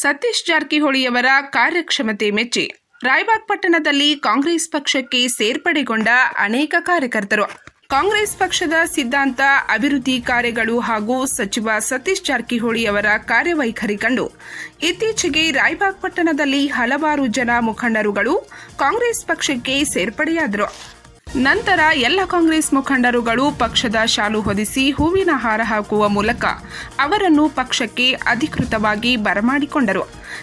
Satish ಜಾರಕಿಹೊಳಿಯವರ ಕಾರ್ಯಕ್ಷಮತೆ ಮೆಚ್ಚಿ. ರಾಯಬಾಗ್ ಪಟ್ಟಣದಲ್ಲಿ ಕಾಂಗ್ರೆಸ್ ಪಕ್ಷಕ್ಕೆ ಸೇರ್ಪಡೆಗೊಂಡ ಅನೇಕ ಕಾರ್ಯಕರ್ತರು. ಕಾಂಗ್ರೆಸ್ ಪಕ್ಷದ ಸಿದ್ಧಾಂತ, ಅಭಿವೃದ್ಧಿ ಕಾರ್ಯಗಳು ಹಾಗೂ ಸಚಿವ ಸತೀಶ್ ಜಾರಕಿಹೊಳಿ ಅವರ ಕಾರ್ಯವೈಖರಿ ಕಂಡು, ಇತ್ತೀಚೆಗೆ ರಾಯಬಾಗ್ ಪಟ್ಟಣದಲ್ಲಿ ಹಲವಾರು ಜನ ಮುಖಂಡರುಗಳು ಕಾಂಗ್ರೆಸ್ ಪಕ್ಷಕ್ಕೆ ಸೇರ್ಪಡೆಯಾದರು. ನಂತರ ಎಲ್ಲ ಕಾಂಗ್ರೆಸ್ ಮುಖಂಡರುಗಳು ಪಕ್ಷದ ಶಾಲು ಹೊದಿಸಿ ಹೂವಿನ ಹಾರ ಹಾಕುವ ಮೂಲಕ ಅವರನ್ನು ಪಕ್ಷಕ್ಕೆ ಅಧಿಕೃತವಾಗಿ ಬರಮಾಡಿಕೊಂಡರು.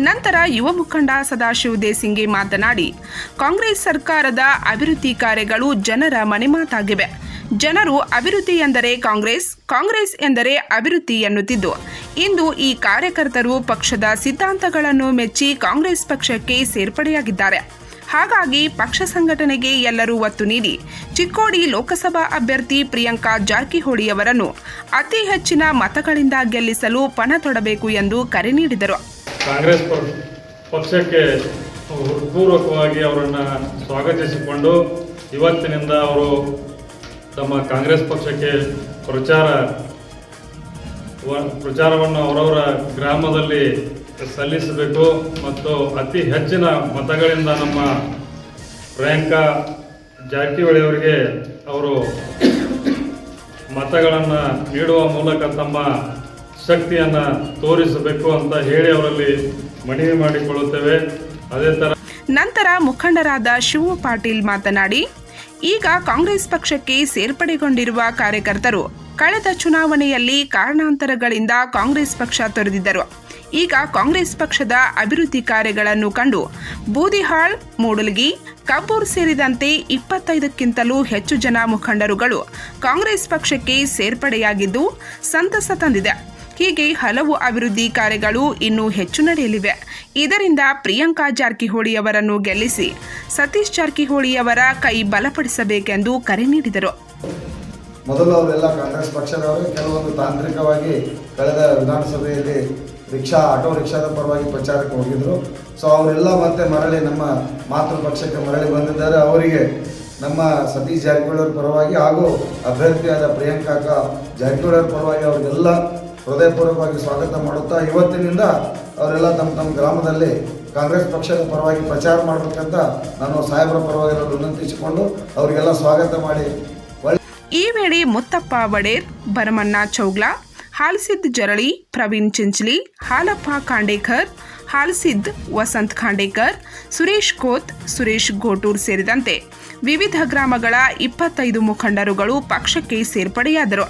ನಂತರ ಯುವ ಮುಖಂಡ ಸದಾಶಿವ ದೇಸಿಂಗೆ ಮಾತನಾಡಿ, ಕಾಂಗ್ರೆಸ್ ಸರ್ಕಾರದ ಅಭಿವೃದ್ಧಿ ಕಾರ್ಯಗಳು ಜನರ ಮನೆಮಾತಾಗಿವೆ ಜನರು ಅಭಿವೃದ್ಧಿ ಎಂದರೆ ಕಾಂಗ್ರೆಸ್ ಕಾಂಗ್ರೆಸ್ ಎಂದರೆ ಅಭಿವೃದ್ಧಿ ಎನ್ನುತ್ತಿದ್ದು. ಇಂದು ಈ ಕಾರ್ಯಕರ್ತರು ಪಕ್ಷದ ಸಿದ್ಧಾಂತಗಳನ್ನು ಮೆಚ್ಚಿ ಕಾಂಗ್ರೆಸ್ ಪಕ್ಷಕ್ಕೆ ಸೇರ್ಪಡೆಯಾಗಿದ್ದಾರೆ. ಹಾಗಾಗಿ ಪಕ್ಷ ಸಂಘಟನೆಗೆ ಎಲ್ಲರೂ ಒತ್ತು ನೀಡಿ. ಚಿಕ್ಕೋಡಿ ಲೋಕಸಭಾ ಅಭ್ಯರ್ಥಿ ಪ್ರಿಯಾಂಕಾ ಜಾರಕಿಹೊಳಿ ಅವರನ್ನು ಅತಿ ಹೆಚ್ಚಿನ ಮತಗಳಿಂದ ಗೆಲ್ಲಿಸಲು ಪಣ ತೊಡಬೇಕು ಎಂದು ಕರೆ ನೀಡಿದರು. ಕಾಂಗ್ರೆಸ್ ಪಕ್ಷಕ್ಕೆ ಹೃತ್ಪೂರ್ವಕವಾಗಿ ಅವರನ್ನು ಸ್ವಾಗತಿಸಿಕೊಂಡು ಇವತ್ತಿನಿಂದ ಅವರು ತಮ್ಮ ಕಾಂಗ್ರೆಸ್ ಪಕ್ಷಕ್ಕೆ ಪ್ರಚಾರ ಪ್ರಚಾರವನ್ನು ಅವರವರ ಗ್ರಾಮದಲ್ಲಿ ಸಲ್ಲಿಸಬೇಕು ಮತ್ತು ಅತಿ ಹೆಚ್ಚಿನ ಮತಗಳಿಂದ ನಮ್ಮ ಪ್ರಿಯಾಂಕಾ ಜಾರಕಿಹೊಳಿ ಅವರಿಗೆ ಅವರು ಮತಗಳನ್ನು ನೀಡುವ ಮೂಲಕ ತಮ್ಮ ಶಕ್ತಿಯನ್ನು ತೋರಿಸಬೇಕು ಅಂತ ಹೇಳಿ ಅವರಲ್ಲಿ ಮನವಿ ಮಾಡಿಕೊಳ್ಳುತ್ತೇವೆ. ಅದೇ ಥರ ನಂತರ ಮುಖಂಡರಾದ ಶಿವ ಪಾಟೀಲ್ ಮಾತನಾಡಿ, ಈಗ ಕಾಂಗ್ರೆಸ್ ಪಕ್ಷಕ್ಕೆ ಸೇರ್ಪಡೆಗೊಂಡಿರುವ ಕಾರ್ಯಕರ್ತರು ಕಳೆದ ಚುನಾವಣೆಯಲ್ಲಿ ಕಾರಣಾಂತರಗಳಿಂದ ಕಾಂಗ್ರೆಸ್ ಪಕ್ಷ ತೊರೆದಿದ್ದರು. ಈಗ ಕಾಂಗ್ರೆಸ್ ಪಕ್ಷದ ಅಭಿವೃದ್ಧಿ ಕಾರ್ಯಗಳನ್ನು ಕಂಡು ಬೂದಿಹಾಳ್, ಮೂಡಲಗಿ, ಕಪೂರ್ ಸೇರಿದಂತೆ ಇಪ್ಪತ್ತೈದಕ್ಕಿಂತಲೂ ಹೆಚ್ಚು ಜನ ಮುಖಂಡರುಗಳು ಕಾಂಗ್ರೆಸ್ ಪಕ್ಷಕ್ಕೆ ಸೇರ್ಪಡೆಯಾಗಿದ್ದು ಸಂತಸ ತಂದಿದೆ. ಹೀಗೆ ಹಲವು ಅಭಿವೃದ್ಧಿ ಕಾರ್ಯಗಳು ಇನ್ನೂ ಹೆಚ್ಚು ನಡೆಯಲಿವೆ. ಇದರಿಂದ ಪ್ರಿಯಾಂಕಾ ಜಾರಕಿಹೊಳಿ ಅವರನ್ನು ಗೆಲ್ಲಿಸಿ ಸತೀಶ್ ಜಾರಕಿಹೊಳಿ ಅವರ ಕೈ ಬಲಪಡಿಸಬೇಕೆಂದು ಕರೆ ನೀಡಿದರು. ಮೊದಲು ಅವರೆಲ್ಲ ಕಾಂಗ್ರೆಸ್ ಪಕ್ಷದವರು. ಕೆಲವೊಂದು ತಾಂತ್ರಿಕವಾಗಿ ಕಳೆದ ವಿಧಾನಸಭೆಯಲ್ಲಿ ರಿಕ್ಷಾ, ಆಟೋ ರಿಕ್ಷಾದ ಪರವಾಗಿ ಪ್ರಚಾರಕ್ಕೆ ಹೋಗಿದ್ರು. ಸೊ ಅವರೆಲ್ಲ ಮತ್ತೆ ಮರಳಿ ನಮ್ಮ ಮಾತೃ ಪಕ್ಷಕ್ಕೆ ಮರಳಿ ಬಂದಿದ್ದಾರೆ. ಅವರಿಗೆ ನಮ್ಮ ಸತೀಶ್ ಜಾರಕಿಹೊಳಿ ಪರವಾಗಿ ಹಾಗೂ ಅಭ್ಯರ್ಥಿಯಾದ ಪ್ರಿಯಾಂಕಾಕ ಜಾರಕಿಹೊಳಿ ಪರವಾಗಿ ಅವರಿಗೆಲ್ಲ ಹೃದಯಪೂರ್ವಕವಾಗಿ ಸ್ವಾಗತ ಮಾಡುತ್ತಾ, ಇವತ್ತಿನಿಂದ ಅವರೆಲ್ಲ ತಮ್ಮ ತಮ್ಮ ಗ್ರಾಮದಲ್ಲಿ ಕಾಂಗ್ರೆಸ್ ಪಕ್ಷದ ಪರವಾಗಿ ಪ್ರಚಾರ ಮಾಡಬೇಕಂತ ನಾನು ಸಾಹೇಬರ ಪರವಾಗಿ ವಿನಂತಿಸಿಕೊಂಡು ಅವರಿಗೆಲ್ಲ ಸ್ವಾಗತ ಮಾಡಿ. ಈ ವೇಳೆ ಮುತ್ತಪ್ಪ ಒಡೇರ್ ಭರಮಣ್ಣ ಚೌಗ್ಲಾ ಹಾಲ್ಸಿದ್ ಜರಳಿ ಪ್ರವೀಣ್ ಚಿಂಚ್ಲಿ, ಹಾಲಪ್ಪ ಖಾಂಡೇಕರ್ ಹಾಲ್ಸಿದ್ ವಸಂತ್ ಖಾಂಡೇಕರ್ ಸುರೇಶ್ ಕೋತ್, ಸುರೇಶ್ ಘೋಟೂರ್ ಸೇರಿದಂತೆ ವಿವಿಧ ಗ್ರಾಮಗಳ ಇಪ್ಪತ್ತೈದು ಮುಖಂಡರುಗಳು ಪಕ್ಷಕ್ಕೆ ಸೇರ್ಪಡೆಯಾದರು.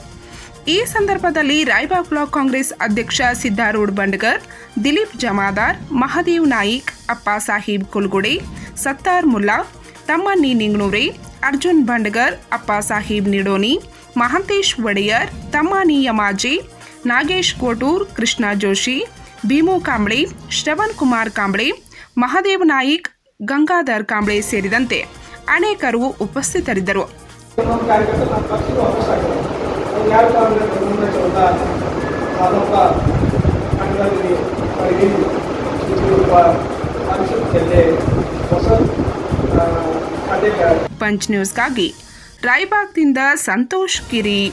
ಈ ಸಂದರ್ಭದಲ್ಲಿ ರಾಯ್ಬಾಗ್ ಬ್ಲಾಕ್ ಕಾಂಗ್ರೆಸ್ ಅಧ್ಯಕ್ಷ ಸಿದ್ದಾರೂಢ್ ಬಂಡ್ಗರ್ ದಿಲೀಪ್ ಜಮಾದಾರ್, ಮಹದೇವ್ ನಾಯಿಕ್, ಅಪ್ಪ ಸಾಹೀಬ್ ಕುಲ್ಗುಡೆ, ಸತ್ತಾರ್ ಮುಲ್ಲಾ, ತಮ್ಮಣ್ಣಿ ನಿಂಗ್ನೂರೆ, ಅರ್ಜುನ್ ಬಂಡ್ಗರ್ ಅಪ್ಪ ಸಾಹೀಬ್ ನಿಡೋನಿ, ಮಹಂತೇಶ್ ಒಡೆಯರ್ ತಮ್ಮಾನಿ ಯಮಾಜಿ ನಾಗೇಶ್ ಕೋಟೂರ್, ಕೃಷ್ಣ ಜೋಶಿ, ಭೀಮು ಕಾಂಬ್ಳೆ, ಶ್ರವಣ್ ಕುಮಾರ್ ಕಾಂಬ್ಳೆ, ಮಹಾದೇವ್ ನಾಯಿಕ್, ಗಂಗಾಧರ್ ಕಾಂಬ್ಳೆ ಸೇರಿದಂತೆ ಅನೇಕರು ಉಪಸ್ಥಿತರಿದ್ದರು. ಪಂಚ್ ನ್ಯೂಸ್ಗಾಗಿ ರಾಯಬಾಗ್ದಿಂದ ಸಂತೋಷ್ ಗಿರಿ